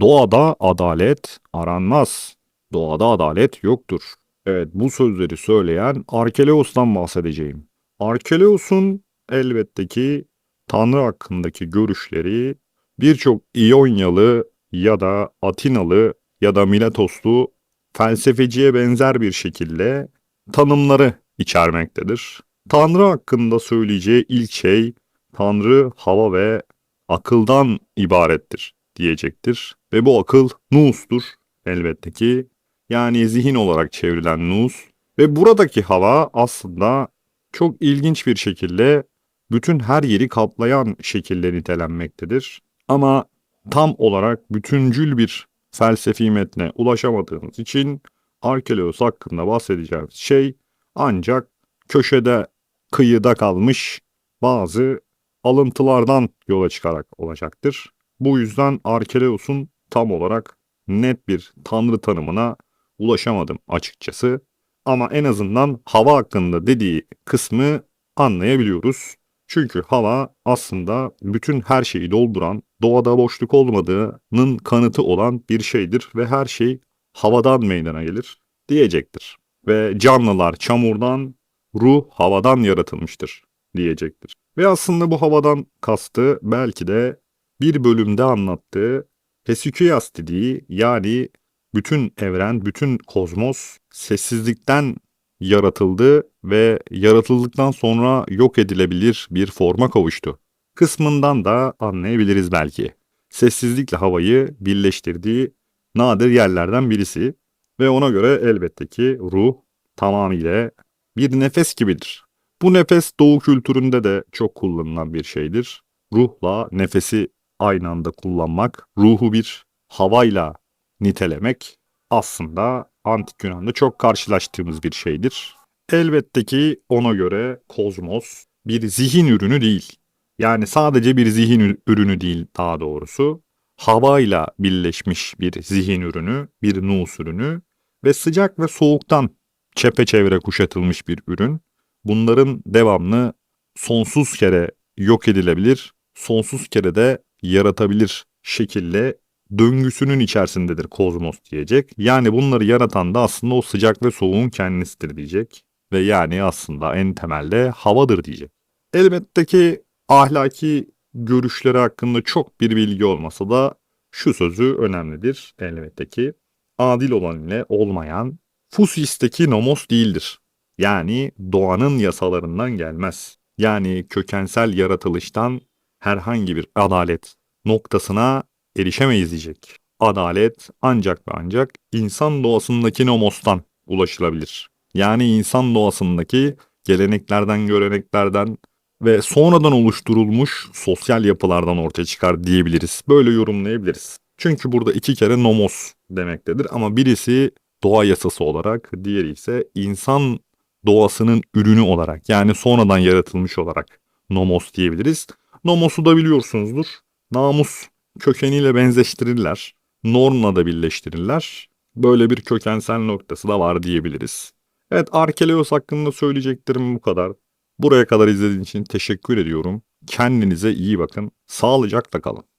Doğada adalet aranmaz. Doğada adalet yoktur. Evet bu sözleri söyleyen Arkeleos'tan bahsedeceğim. Arkeleos'un elbette ki Tanrı hakkındaki görüşleri birçok İyonyalı ya da Atinalı ya da Miletoslu felsefeciye benzer bir şekilde tanımları içermektedir. Tanrı hakkında söyleyeceği ilk şey Tanrı hava ve akıldan ibarettir diyecektir. Ve bu akıl Nus'tur elbette ki. Yani zihin olarak çevrilen Nus. Ve buradaki hava aslında çok ilginç bir şekilde bütün her yeri kaplayan şekilde nitelenmektedir. Ama tam olarak bütüncül bir felsefi metne ulaşamadığımız için Arkeleos hakkında bahsedeceğimiz şey ancak köşede kıyıda kalmış bazı alıntılardan yola çıkarak olacaktır. Bu yüzden Arkeleos'un tam olarak net bir tanrı tanımına ulaşamadım açıkçası. Ama en azından hava hakkında dediği kısmı anlayabiliyoruz. Çünkü hava aslında bütün her şeyi dolduran, doğada boşluk olmadığının kanıtı olan bir şeydir ve her şey havadan meydana gelir diyecektir. Ve canlılar çamurdan, ruh havadan yaratılmıştır diyecektir. Ve aslında bu havadan kastı belki de bir bölümde anlattığı Hesychias dediği yani bütün evren, bütün kozmos sessizlikten yaratıldı ve yaratıldıktan sonra yok edilebilir bir forma kavuştu. Kısmından da anlayabiliriz belki. Sessizlikle havayı birleştirdiği nadir yerlerden birisi ve ona göre elbette ki ruh tamamıyla bir nefes gibidir. Bu nefes doğu kültüründe de çok kullanılan bir şeydir. Ruhla nefesi aynı anda kullanmak, ruhu bir havayla nitelemek aslında antik Yunan'da çok karşılaştığımız bir şeydir. Elbette ki ona göre kozmos bir zihin ürünü değil. Yani sadece bir zihin ürünü değil daha doğrusu. Havayla birleşmiş bir zihin ürünü, bir nus ürünü ve sıcak ve soğuktan çepeçevre kuşatılmış bir ürün. Bunların devamlı sonsuz kere yok edilebilir, sonsuz kere de yaratabilir şekilde döngüsünün içerisindedir kozmos diyecek. Yani bunları yaratan da aslında o sıcak ve soğuğun kendisidir diyecek. Ve yani aslında en temelde havadır diyecek. Elbette ki ahlaki görüşleri hakkında çok bir bilgi olmasa da şu sözü önemlidir elbette ki. Adil olan ile olmayan fusisteki nomos değildir. Yani doğanın yasalarından gelmez. Yani kökensel yaratılıştan herhangi bir adalet noktasına erişemeyiz diyecek. Adalet ancak ve ancak insan doğasındaki nomostan ulaşılabilir. Yani insan doğasındaki geleneklerden, göreneklerden ve sonradan oluşturulmuş sosyal yapılardan ortaya çıkar diyebiliriz. Böyle yorumlayabiliriz. Çünkü burada iki kere nomos demektedir ama birisi doğa yasası olarak, diğeri ise insan doğasının ürünü olarak yani sonradan yaratılmış olarak nomos diyebiliriz. Nomos'u da biliyorsunuzdur. Namus kökeniyle benzeştirirler. Normla da birleştirirler. Böyle bir kökensel noktası da var diyebiliriz. Evet Arkeleos hakkında söyleyeceklerim bu kadar. Buraya kadar izlediğiniz için teşekkür ediyorum. Kendinize iyi bakın. Sağlıcakla kalın.